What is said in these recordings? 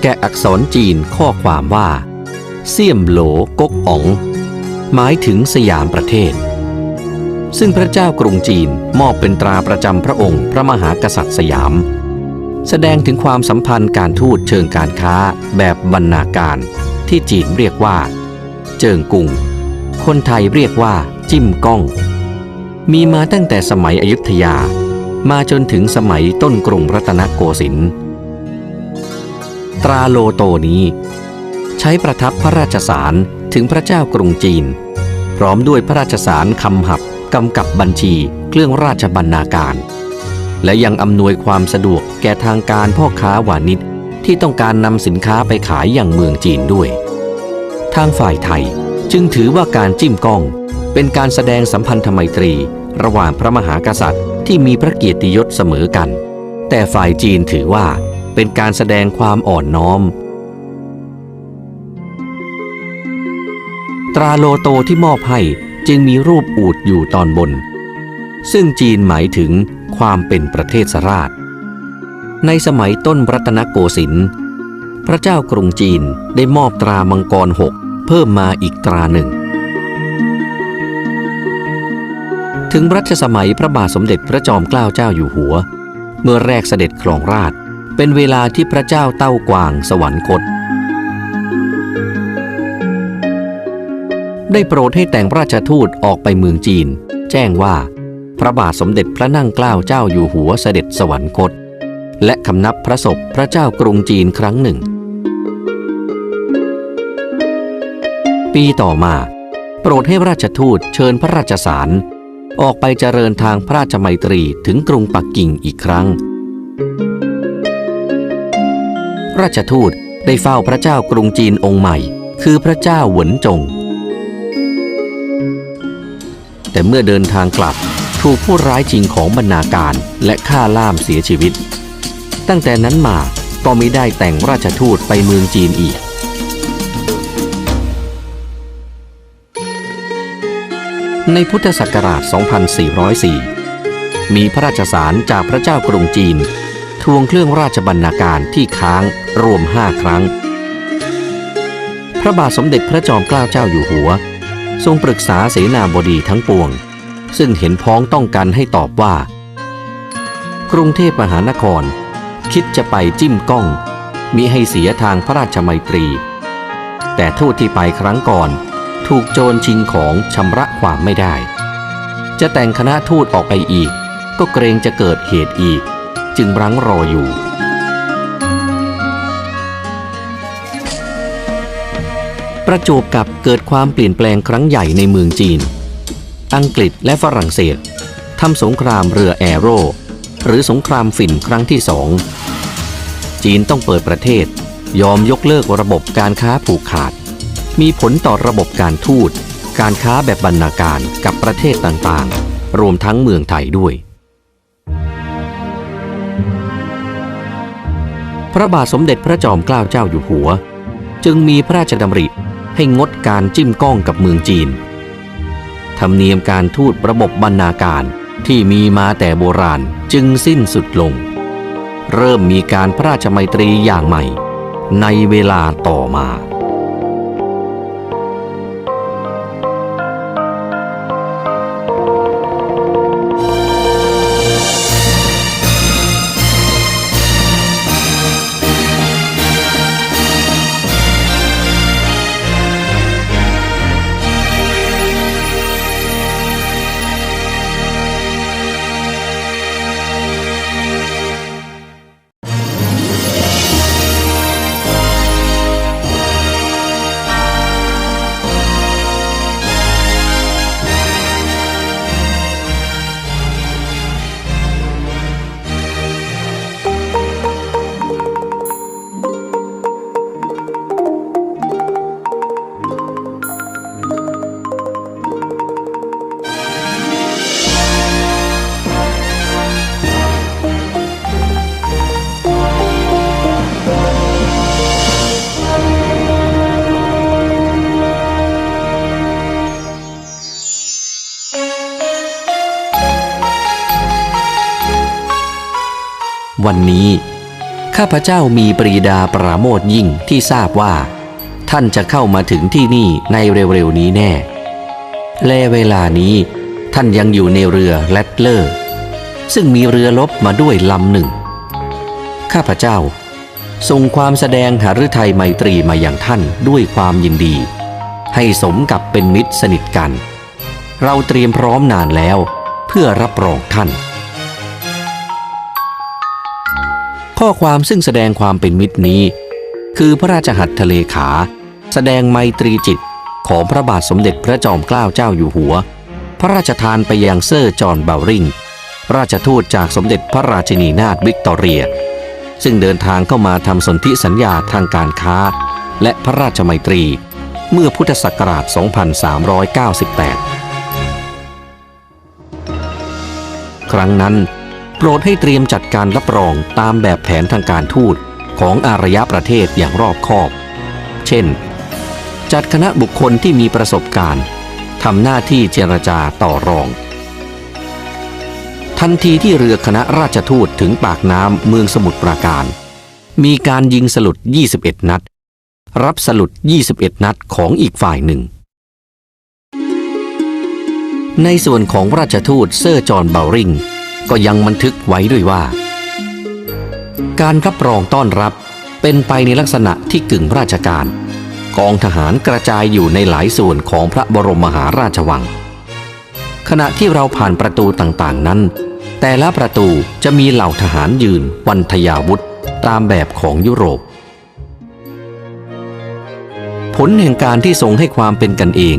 แกะอักษรจีนข้อความว่า เสี่ยมโหลกกอ๋อง หมายถึงสยามประเทศ ซึ่งพระเจ้ากรุงจีนมอบเป็นตราประจำพระองค์ พระมหากษัตริย์สยาม แสดงถึงความสัมพันธ์การทูตเชิงการค้าแบบบรรณาการ ที่จีนเรียกว่า เจิงกุง คนไทยเรียกว่า จิ้มก้อง มีมาตั้งแต่สมัยอยุธยา มาจนถึงสมัยต้นกรุงรัตนโกสินทร์ ตราโลโตนี้ ใช้ประทับพระราชสารถึงพระเจ้ากรุงจีน พร้อมด้วยพระราชสารคำหับกำกับบัญชีเครื่องราชบรรณาการ และยังอำนวยความสะดวกแก่ทางการพ่อค้าวานิชที่ต้องการนำสินค้าไปขายอย่างเมืองจีนด้วย ทางฝ่ายไทยจึงถือว่าการจิ้มก้อง เป็นการแสดงสัมพันธไมตรี ระหว่างพระมหากษัตริย์ที่มีพระเกียรติยศเสมอกัน แต่ฝ่ายจีนถือว่า เป็นการแสดงความอ่อนน้อม ตราโลโตที่มอบให้จึงมีรูปอูดอยู่ตอนบน ซึ่งจีนหมายถึงความเป็นประเทศสราช ในสมัยต้นรัตนโกสินทร์พระเจ้ากรุงจีนได้มอบตรามังกรหกเพิ่มมาอีกตราหนึ่ง ถึงรัชสมัยพระบาทสมเด็จพระจอมเกล้าเจ้าอยู่หัว เมื่อแรกเสด็จครองราช เป็นเวลาที่พระเจ้าเต้ากวางสวรรคต ได้โปรดให้แต่งราชทูตออกไปเมืองจีน แจ้งว่า พระบาทสมเด็จพระนั่งเกล้าเจ้าอยู่หัวเสด็จสวรรคต และคำนับพระศพพระเจ้ากรุงจีนครั้งหนึ่ง ปีต่อมา โปรดให้ราชทูตเชิญพระราชสาร ออกไปเจริญทางพระราชมัยตรีถึงกรุงปักกิ่งอีกครั้ง ราชทูตได้เฝ้าพระเจ้ากรุงจีนองค์ใหม่ คือพระเจ้าหวนจง แต่เมื่อเดินทางกลับถูกผู้ร้ายชิงของบรรณาการและฆ่าล่ามเสียชีวิต ตั้งแต่นั้นมาก็ไม่ได้แต่งราชทูตไปเมืองจีนอีกในพุทธศักราช 2404 มีพระราชสารจากพระเจ้ากรุงจีน ทวงเครื่องราชบรรณาการที่ค้างรวมห้าครั้ง พระบาทสมเด็จพระจอมเกล้าเจ้าอยู่หัว ทรงปรึกษาเสนาบดีทั้งปวง ซึ่งเห็นพ้องต้องกันให้ตอบว่า กรุงเทพมหานคร คิดจะไปจิ้มก้อง มิให้เสียทางพระราชมัยตรี แต่ทูตที่ไปครั้งก่อน ถูกโจรชิงของชำระความไม่ได้ จะแต่งคณะทูตออกไปอีก ก็เกรงจะเกิดเหตุอีก จึงรั้งรออยู่ ประจวบกับเกิดความเปลี่ยนแปลงครั้งใหญ่ในเมืองจีน อังกฤษและฝรั่งเศสทำสงครามเรือแอโร่หรือสงครามฝิ่นครั้งที่สอง จีนต้องเปิดประเทศ ยอมยกเลิกระบบการค้าผูกขาด มีผลต่อระบบการทูต การค้าแบบบรรณาการกับประเทศต่างๆ รวมทั้งเมืองไทยด้วย พระบาทสมเด็จพระจอมเกล้าเจ้าอยู่หัว จึงมีพระราชดำริให้งดการจิ้มก้องกับเมืองจีน ธรรมเนียมการทูตระบบบรรณาการที่มีมาแต่โบราณจึงสิ้นสุดลง เริ่มมีการพระราชมัยตรีอย่างใหม่ ในเวลาต่อมา วันนี้ ข้าพเจ้ามีปรีดาปราโมทยิ่งที่ทราบว่า ท่านจะเข้ามาถึงที่นี่ในเร็วๆนี้แน่ และเวลานี้ท่านยังอยู่ในเรือแรดเลอร์ ซึ่งมีเรือลบมาด้วยลำหนึ่ง ข้าพเจ้าส่งความแสดงหฤทัยไมตรีมาอย่างท่านด้วยความยินดี ให้สมกับเป็นมิตรสนิทกัน เราเตรียมพร้อมนานแล้วเพื่อรับรองท่าน ข้อความซึ่งแสดงความเป็นมิตรนี้ คือพระราชหัตถเลขา แสดงไมตรีจิตของพระบาทสมเด็จพระจอมเกล้าเจ้าอยู่หัว พระราชทานไปยังเซอร์จอห์นเบลริงราชทูตจากสมเด็จพระราชินีนาถวิกตอเรีย ซึ่งเดินทางเข้ามาทำสนธิสัญญาทางการค้า และพระราชไมตรี เมื่อพุทธศักราช 2398 ครั้งนั้น โปรดให้เตรียมจัดการรับรองตามแบบแผนทางการทูตของอารยประเทศอย่างรอบคอบ เช่น จัดคณะบุคคลที่มีประสบการณ์ทำหน้าที่เจรจาต่อรอง ทันทีที่เรือคณะราชทูตถึงปากน้ำเมืองสมุทรปราการ มีการยิงสลุด 21 นัด รับสลุด 21 นัดของอีกฝ่ายหนึ่ง ในส่วนของราชทูตเซอร์จอห์นเบลริง ก็ยังบันทึกไว้ด้วยว่า การรับรองต้อนรับเป็นไปในลักษณะที่กึ่งราชการ กองทหารกระจายอยู่ในหลายส่วนของพระบรมมหาราชวัง ขณะที่เราผ่านประตูต่างๆนั้น แต่ละประตูจะมีเหล่าทหารยืนวันทยาวุธตามแบบของยุโรป ผลแห่งการที่ทรงให้ความเป็นกันเอง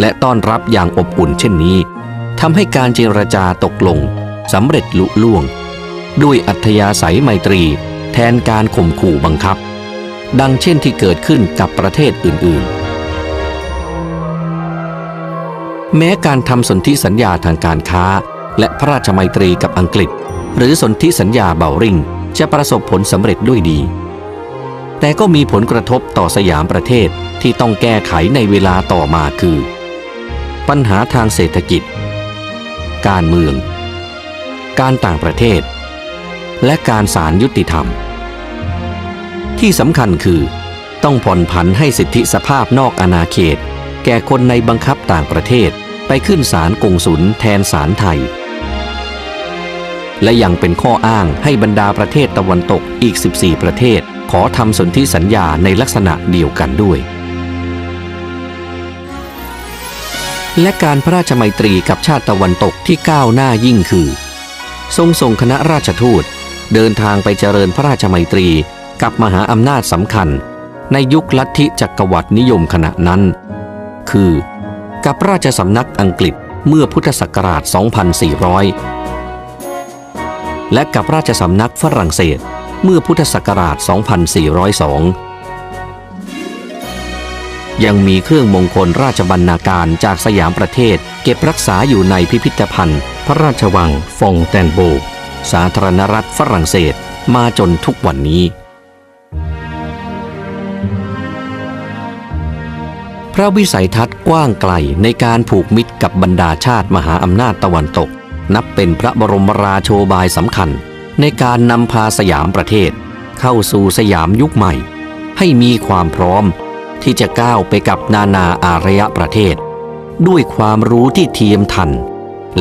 และต้อนรับอย่างอบอุ่นเช่นนี้ทำให้การเจรจาตกลง สำเร็จลุล่วง ด้วยอัธยาศัยไมตรี แทนการข่มขู่บังคับ ดังเช่นที่เกิดขึ้นกับประเทศอื่นๆแม้การทำสนธิสัญญาทางการค้า และพระราชไมตรีกับอังกฤษ หรือสนธิสัญญาเบาริงจะประสบผลสำเร็จด้วยดี แต่ก็มีผลกระทบต่อสยามประเทศที่ต้องแก้ไขในเวลาต่อมาคือ ปัญหาทางเศรษฐกิจ การเมือง การต่างประเทศ และการศาลยุติธรรม ที่สำคัญคือต้องผ่อนผันให้สิทธิสภาพนอกอาณาเขต แก่คนในบังคับต่างประเทศไปขึ้นศาลกงสุลแทนศาลไทย และยังเป็นข้ออ้างให้บรรดาประเทศตะวันตกอีก 14 ประเทศ ขอทำสนธิสัญญาในลักษณะเดียวกันด้วย และการพระราชมัยตรีกับชาติตะวันตกที่ก้าวหน้ายิ่งคือ ทรงส่งคณะราชทูต เดินทางไปเจริญพระราชมัยตรีกับมหาอำนาจสำคัญ ในยุคลัทธิจักรวรรดินิยมขณะนั้น คือ กับราชสำนักอังกฤษเมื่อพุทธศักราช 2400 และกับราชสำนักฝรั่งเศสเมื่อพุทธศักราช 2402 ยังมีเครื่องมงคลราชบรรณาการจากสยามประเทศ เก็บรักษาอยู่ในพิพิธภัณฑ์ ระราชวังฟองแตนโบ สาธารณรัฐฝรั่งเศสมาจนทุกวันนี้ พระวิสัยทัศน์กว้างไกลในการผูกมิตรกับบรรดาชาติมหาอำนาจตะวันตก นับเป็นพระบรมราโชบายสำคัญ ในการนำพาสยามประเทศ เข้าสู่สยามยุคใหม่ ให้มีความพร้อมที่จะก้าวไปกับนานาอารยประเทศ ด้วยความรู้ที่เทียมทัน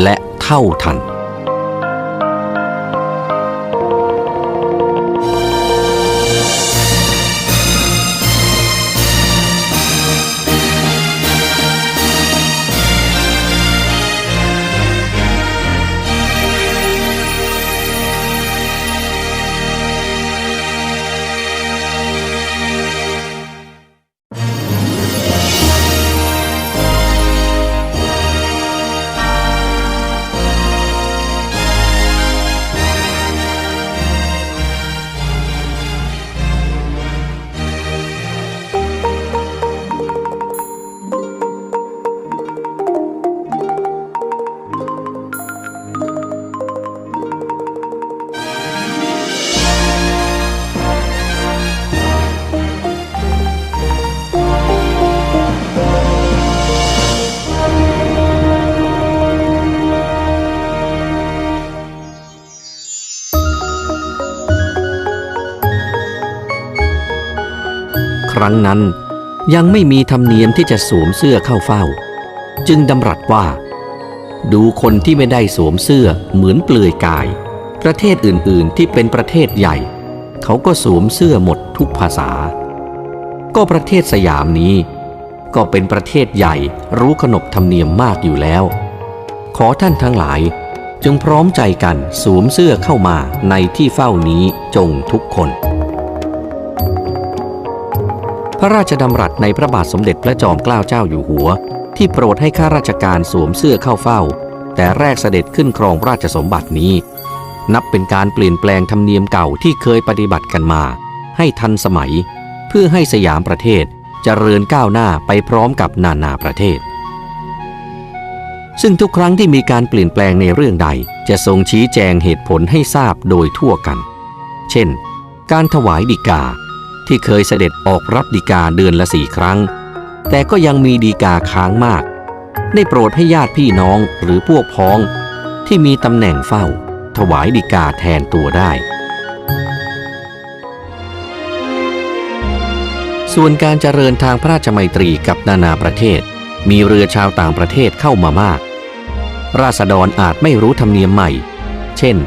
และเท่าทัน รั้งนั้น ยังไม่มีธรรมเนียมที่จะสวมเสื้อเข้าเฝ้า จึงดำรัสว่า ดูคนที่ไม่ได้สวมเสื้อเหมือนเปลือยกาย ประเทศอื่นๆที่เป็นประเทศใหญ่ เขาก็สวมเสื้อหมดทุกภาษา ก็ประเทศสยามนี้ ก็เป็นประเทศใหญ่รู้ขนบธรรมเนียมมากอยู่แล้ว ขอท่านทั้งหลายจงพร้อมใจกันสวมเสื้อเข้ามาในที่เฝ้านี้จงทุกคน พระราชดำรัสในพระบาทสมเด็จพระจอมเกล้าเจ้าอยู่หัว ที่โปรดให้ข้าราชการสวมเสื้อเข้าเฝ้า แต่แรกเสด็จขึ้นครองราชสมบัตินี้ นับเป็นการเปลี่ยนแปลงธรรมเนียมเก่าที่เคยปฏิบัติกันมา ให้ทันสมัย เพื่อให้สยามประเทศเจริญก้าวหน้าไปพร้อมกับนานาประเทศ ซึ่งทุกครั้งที่มีการเปลี่ยนแปลงในเรื่องใดจะทรงชี้แจงเหตุผลให้ทราบโดยทั่วกัน เช่น การถวายดีกา ที่เคยเสด็จออกรับดีกาเดือนละสี่ครั้ง แต่ก็ยังมีดีกาค้างมาก ได้โปรดให้ญาติพี่น้องหรือพวกพ้อง ที่มีตำแหน่งเฝ้า ถวายดีกาแทนตัวได้ ส่วนการเจริญทางพระราชมัยตรีกับนานาประเทศ มีเรือชาวต่างประเทศเข้ามามาก ราษฎรอาจไม่รู้ธรรมเนียมใหม่ เช่น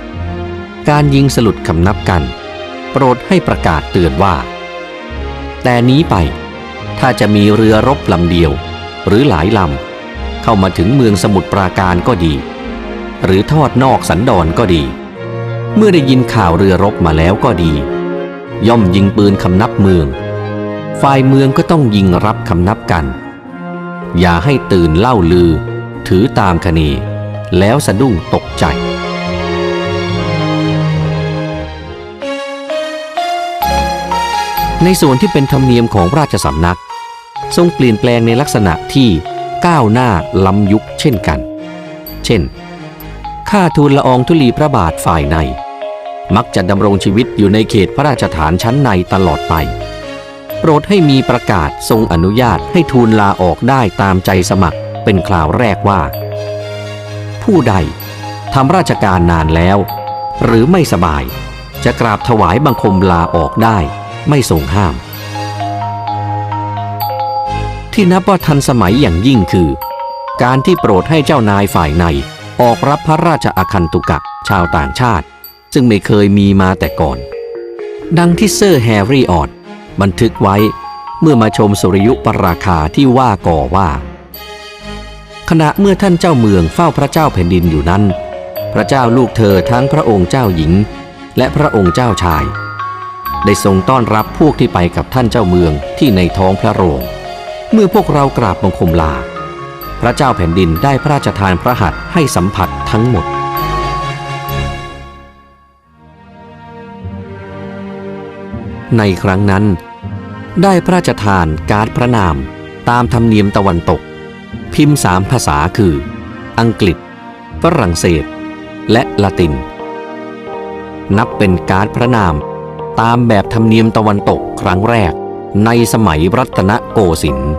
การยิงสลุดคำนับกัน โปรดให้ประกาศเตือนว่า แต่นี้ไป ถ้าจะมีเรือรบลำเดียว หรือหลายลำเข้ามาถึงเมืองสมุทรปราการก็ดี หรือทอดนอกสันดอนก็ดี เมื่อได้ยินข่าวเรือรบมาแล้วก็ดี ย่อมยิงปืนคำนับเมือง ฝ่ายเมืองก็ต้องยิงรับคำนับกัน อย่าให้ตื่นเล่าลือ ถือตามคเนแล้วสะดุ้งตกใจ ในส่วนที่เป็นธรรมเนียมของราชสำนัก ทรงเปลี่ยนแปลงในลักษณะที่ก้าวหน้าล้ำยุคเช่นกัน เช่น ข้าทูลละอองธุลีพระบาทฝ่ายใน มักจะดำรงชีวิตอยู่ในเขตพระราชฐานชั้นในตลอดไป โปรดให้มีประกาศทรงอนุญาตให้ทูลลาออกได้ตามใจสมัครเป็นคราวแรกว่า ผู้ใดทำราชการนานแล้ว หรือไม่สบาย จะกราบถวายบังคมลาออกได้ ไม่ทรงห้าม ที่นับว่าทันสมัยอย่างยิ่งคือ การที่โปรดให้เจ้านายฝ่ายในออกรับพระราชอาคันตุกะชาวต่างชาติ ซึ่งไม่เคยมีมาแต่ก่อน ดังที่เซอร์แฮร์รี่ออดบันทึกไว้เมื่อมาชมสุริยุปราคาที่ว่าก่อว่า ขณะเมื่อท่านเจ้าเมืองเฝ้าพระเจ้าแผ่นดินอยู่นั้น พระเจ้าลูกเธอทั้งพระองค์เจ้าหญิง และพระองค์เจ้าชาย ได้ทรงต้อนรับพวกที่ไปกับท่านเจ้าเมืองที่ในท้องพระโรง เมื่อพวกเรากราบบังคมลา พระเจ้าแผ่นดินได้พระราชทานพระหัตถ์ให้สัมผัสทั้งหมด ในครั้งนั้น ได้พระราชทานการ์ดพระนาม ตามธรรมเนียมตะวันตก พิมพ์สามภาษาคือ อังกฤษ ฝรั่งเศส และละติน นับเป็นการ์ดพระนาม ตามแบบธรรมเนียมตะวันตกครั้งแรกในสมัยรัตนโกสินทร์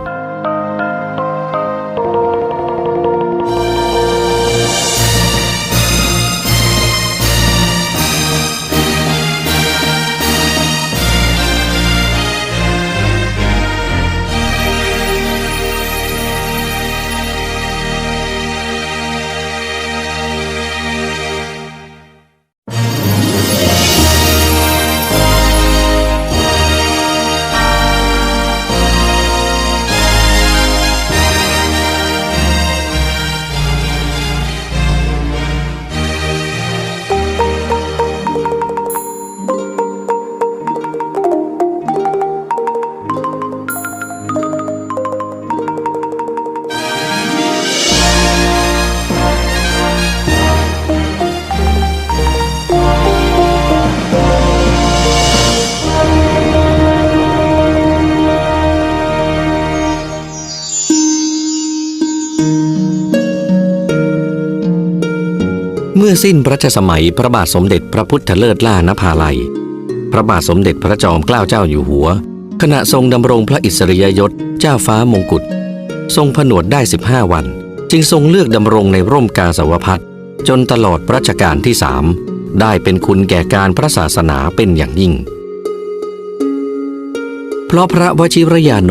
อสิ้นพระชสมัยพระบาทสมเด็จพระพุทธเลิศล่านภาลัย พระบาทสมเด็จพระจอมเกล้าเจ้าอยู่หัว ขณะทรงดำรงพระอิสริยยศเจ้าฟ้ามงกุฎทรงผนวดได้ 15 วัน จึงทรงเลือกดำรงในร่มกาสาวพัฒน์จนตลอดรัชกาลที่สามได้เป็นคุณแก่การพระศาสนาเป็นอย่างยิ่ง เพราะพระวชิรยาโน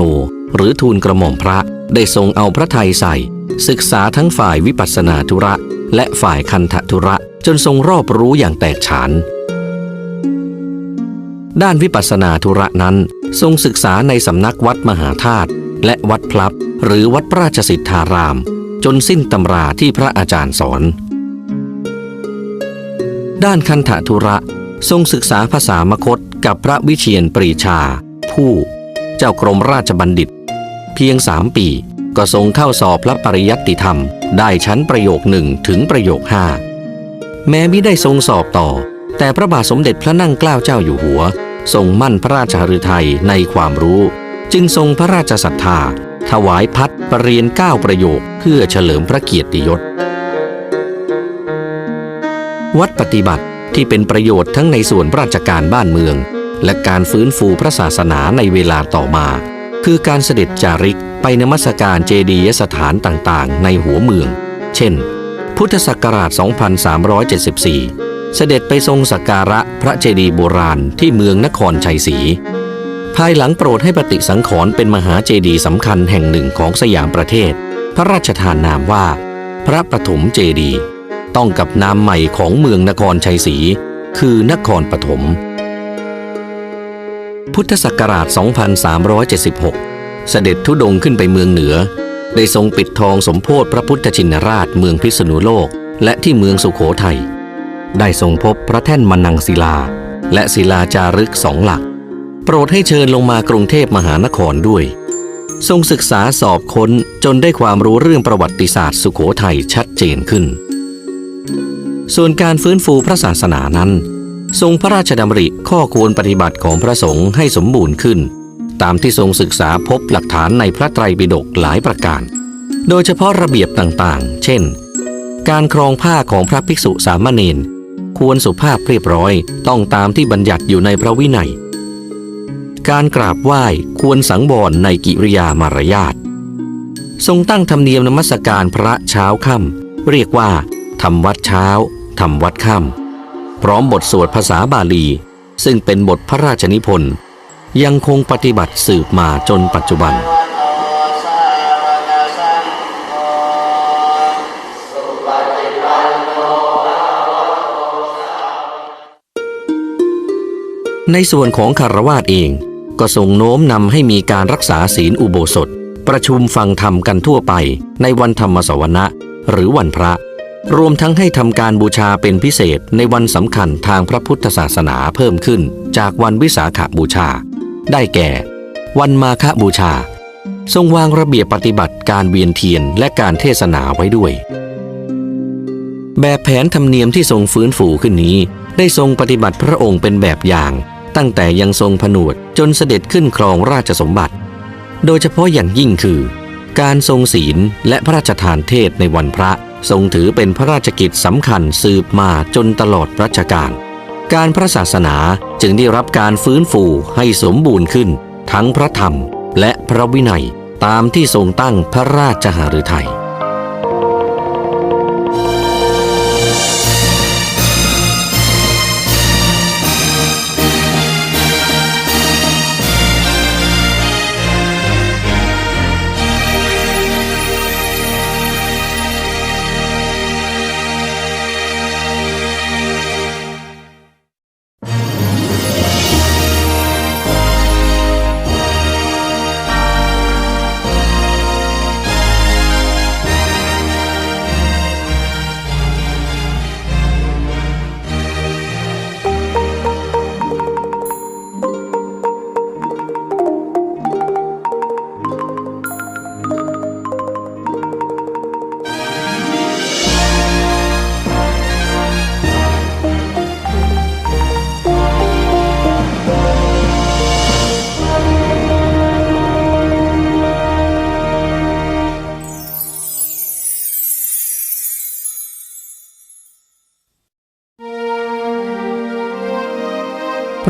หรือทูลกระหม่อมพระได้ทรงเอาพระทัยใส่ ศึกษาทั้งฝ่ายวิปัสสนาธุระ และฝ่ายคันธธุระจนทรงรอบรู้อย่างแตกฉาน ด้านวิปัสสนาธุระนั้นทรงศึกษาในสำนักวัดมหาธาตุและวัดพลับ หรือวัดพระราชสิทธาราม จนสิ้นตำราที่พระอาจารย์สอน ด้านคันธธุระทรงศึกษาภาษามคตกับพระวิเชียนปรีชา ผู้ เจ้ากรมราชบัณฑิต เพียงสามปีก็ทรงเข้าสอบพระปริยัติธรรม ได้ชั้นประโยคหนึ่งถึงประโยคห้าแม้ไม่ได้ทรงสอบต่อ แต่พระบาทสมเด็จพระนั่งเกล้าเจ้าอยู่หัว ทรงมั่นพระราชหฤทัยในความรู้ จึงทรงพระราชศรัทธา ถวายพัดประเรียนเก้าประโยคเพื่อเฉลิมพระเกียรติยศ วัดปฏิบัติที่เป็นประโยชน์ทั้งในส่วนราชการบ้านเมือง และการฟื้นฟูพระศาสนาในเวลาต่อมา คือการเสด็จจาริกไปนมัสการเจดียสถานต่างๆ ในหัวเมือง เช่น พุทธศักราช 2374 เสด็จไปทรงสักการะพระเจดีย์โบราณที่เมืองนครชัยศรี ภายหลังโปรดให้ปฏิสังขรณ์เป็นมหาเจดีย์สำคัญแห่งหนึ่งของสยามประเทศ พระราชทานนามว่า พระปฐมเจดีย์ต้องกับนามใหม่ของเมืองนครชัยศรี คือนครปฐม พุทธศักราช 2376 เสด็จทุดงขึ้นไปเมืองเหนือ ได้ทรงปิดทองสมโพธิพระพุทธชินราชเมืองพิษณุโลก และที่เมืองสุขโขทัย ได้ทรงพบพระแท่นมนังศิลา และศิลาจารึกสองหลัก โปรดให้เชิญลงมากรุงเทพมหานครด้วย ทรงศึกษาสอบค้นจนได้ความรู้เรื่องประวัติศาสตร์สุขโขทัยชัดเจนขึ้น ส่วนการฟื้นฟูพระศาสนานั้น ทรงพระราชดำริข้อควรปฏิบัติของพระสงฆ์ให้สมบูรณ์ขึ้น ตามที่ทรงศึกษาพบหลักฐานในพระไตรปิฎกหลายประการ โดยเฉพาะระเบียบต่างๆ เช่น การครองผ้าของพระภิกษุสามเณรควรสุภาพเรียบร้อยต้องตามที่บัญญัติอยู่ในพระวินัย การกราบไหว้ควรสังวรในกิริยามารยาททรงตั้งธรรมเนียมนมัสการพระเช้าค่ำเรียกว่าทำวัดเช้าทำวัดค่ำ พร้อมบทสวดภาษาบาลี ซึ่งเป็นบทพระราชนิพนธ์ยังคงปฏิบัติสืบมาจนปัจจุบันในส่วนของคารวาสเอง ก็ทรงโน้มนำให้มีการรักษาศีลอุโบสถ ประชุมฟังธรรมกันทั่วไปในวันธรรมสวนะหรือวันพระ รวมทั้งให้ทำการบูชาเป็นพิเศษในวันสำคัญทางพระพุทธศาสนาเพิ่มขึ้นจากวันวิสาขบูชา ได้แก่ วันมาฆบูชา ทรงวางระเบียบปฏิบัติการเวียนเทียนและการเทศนาไว้ด้วย แบบแผนธรรมเนียมที่ทรงฟื้นฟูขึ้นนี้ ได้ทรงปฏิบัติพระองค์เป็นแบบอย่าง ตั้งแต่ยังทรงผนวดจนเสด็จขึ้นครองราชสมบัติ โดยเฉพาะอย่างยิ่งคือ การทรงศีลและพระราชทานเทศในวันพระ ทรงถือเป็นพระราชกิจสำคัญสืบมาจนตลอดรัชกาลการพระศาสนาจึงได้รับการฟื้นฟูให้สมบูรณ์ขึ้น ทั้งพระธรรมและพระวินัยตามที่ทรงตั้งพระราชหฤทัย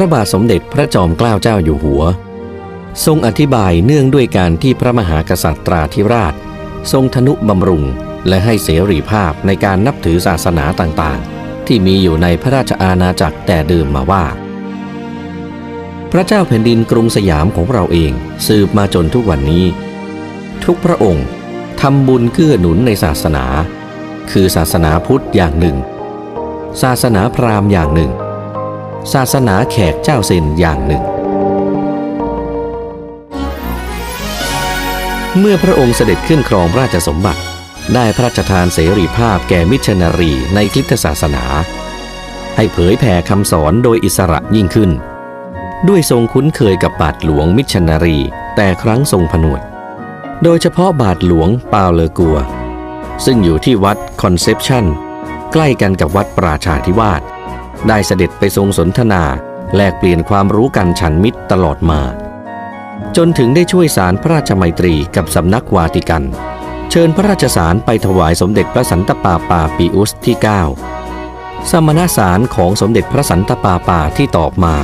ระบาทสมเด็จพระจอมเกล้าเจ้าอยู่หัว ทรงอธิบายเนื่องด้วยการที่พระมหากษัตริย์ธิราช ทรงทนุบำรุง และให้เสรีภาพในการนับถือศาสนาต่างๆ ที่มีอยู่ในพระราชอาณาจักรแต่เดิมมาว่าพพระเจ้าแผ่นดินกรุงสยามของเราเองสืบมาจนทุกวันนี้ ทุกพระองค์ทำบุญเกื้อหนุนในศาสนา คือศาสนาพุทธอย่างหนึ่ง ศาสนาพราหมณ์อย่างหนึ่ง ศาสนาแขกเจ้าเซนอย่างหนึ่ง เมื่อพระองค์เสด็จขึ้นครองราชสมบัติ ได้พระราชทานเสรีภาพแก่มิชชันนารีในคริสตศาสนา ให้เผยแผ่คำสอนโดยอิสระยิ่งขึ้น ด้วยทรงคุ้นเคยกับบาทหลวงมิชชันนารี แต่ครั้งทรงผนวด โดยเฉพาะบาทหลวงปาเลอกัว ซึ่งอยู่ที่วัดคอนเซปชันใกล้กันกับวัดปราชาธิวาส ได้เสด็จไปทรงสนทนา แลกเปลี่ยนความรู้กันฉันมิตรตลอดมา จนถึงได้ช่วยสารพระราชมัยตรีกับสำนักวาติกัน เชิญพระราชสารไปถวายสมเด็จพระสันตะปาปาปีอุสที่ 9 สมณสารของสมเด็จพระสันตะปาปาที่ตอบมา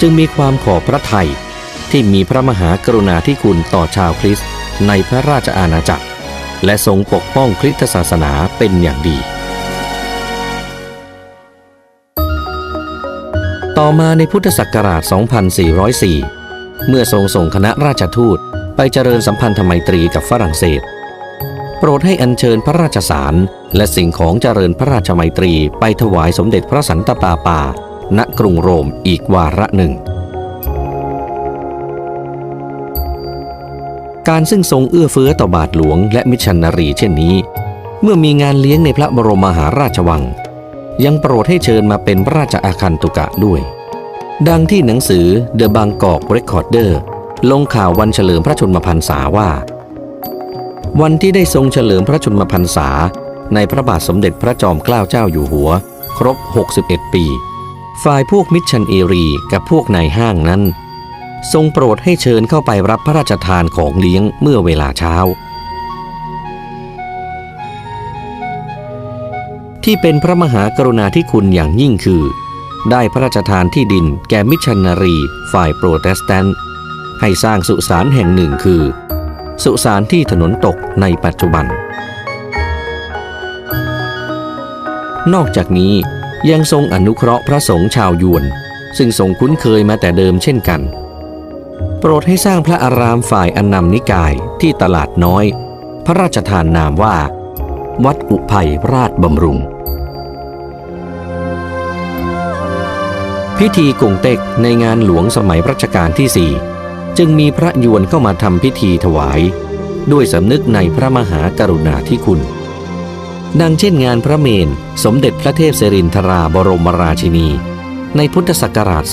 จึงมีความขอพระไทยที่มีพระมหากรุณาธิคุณต่อชาวคริสต์ในพระราชอาณาจักร และทรงปกป้องคริสตศาสนาเป็นอย่างดี ต่อมาในพุทธศักราช 2404 เมื่อทรงส่งคณะราชทูตไปเจริญสัมพันธไมตรีกับฝรั่งเศส โปรดให้อัญเชิญพระราชสารและสิ่งของเจริญพระราชไมตรีไปถวายสมเด็จพระสันตะปาปา ณ กรุงโรมอีกวาระหนึ่ง การซึ่งทรงเอื้อเฟื้อต่อบาทหลวงและมิชชันนารีเช่นนี้ เมื่อมีงานเลี้ยงในพระบรมมหาราชวัง ยังโปรดให้เชิญมาเป็นพระราชอาคันตุกะด้วย ดังที่หนังสือ The Bangkok Recorder ลงข่าววันเฉลิมพระชนมพรรษาว่า วันที่ได้ทรงเฉลิมพระชนมพรรษา ในพระบาทสมเด็จพระจอมเกล้าเจ้าอยู่หัว ครบ 61 ปี ฝ่ายพวกมิชชันเอรีกับพวกนายห้างนั้น ทรงโปรดให้เชิญเข้าไปรับพระราชทานของเลี้ยงเมื่อเวลาเช้า ที่เป็นพระมหากรุณาธิคุณอย่างยิ่งคือ ได้พระราชทานที่ดินแก่มิชันนารี ฝ่ายโปรเตสแตนต์ให้สร้างสุสานแห่งหนึ่งคือ สุสานที่ถนนตกในปัจจุบัน นอกจากนี้ยังทรงอนุเคราะห์พระสงฆ์ชาวยวน ซึ่งทรงคุ้นเคยมาแต่เดิมเช่นกัน โปรดให้สร้างพระอารามฝ่ายอนนำนิกายที่ตลาดน้อย พระราชทานนามว่า วัดอุภัยราชบำรุง พิธีกงเต็กในงานหลวงสมัยรัชกาลที่4จึงมีพระยวนเข้ามาทำพิธีถวาย ด้วยสำนึกในพระมหากรุณาธิคุณ ดังเช่นงานพระเมนสมเด็จพระเทพเสรินทราบรมราชินี ในพุทธศักราช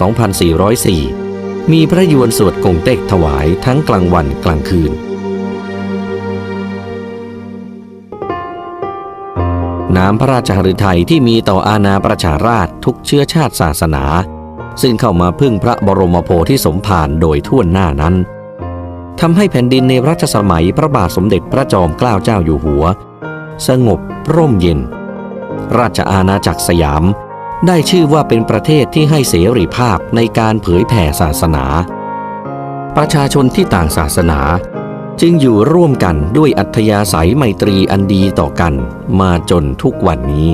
2404 มีพระยวนสวดกงเต็กถวายทั้งกลางวันกลางคืน น้ำพระราชหฤทัยที่มีต่ออาณาประชาราชทุกเชื้อชาติศาสนา ซึ่งเข้ามาพึ่งพระบรมโพธิสมภารโดยทั่วหน้านั้นทำให้แผ่นดินในรัชสมัยพระบาทสมเด็จพระจอมเกล้าเจ้าอยู่หัว สงบร่มเย็น ราชอาณาจักรสยาม ได้ชื่อว่าเป็นประเทศที่ให้เสรีภาพในการเผยแผ่ศาสนา ประชาชนที่ต่างศาสนา จึงอยู่ร่วมกันด้วยอัธยาศัยไมตรีอันดีต่อกัน มาจนทุกวันนี้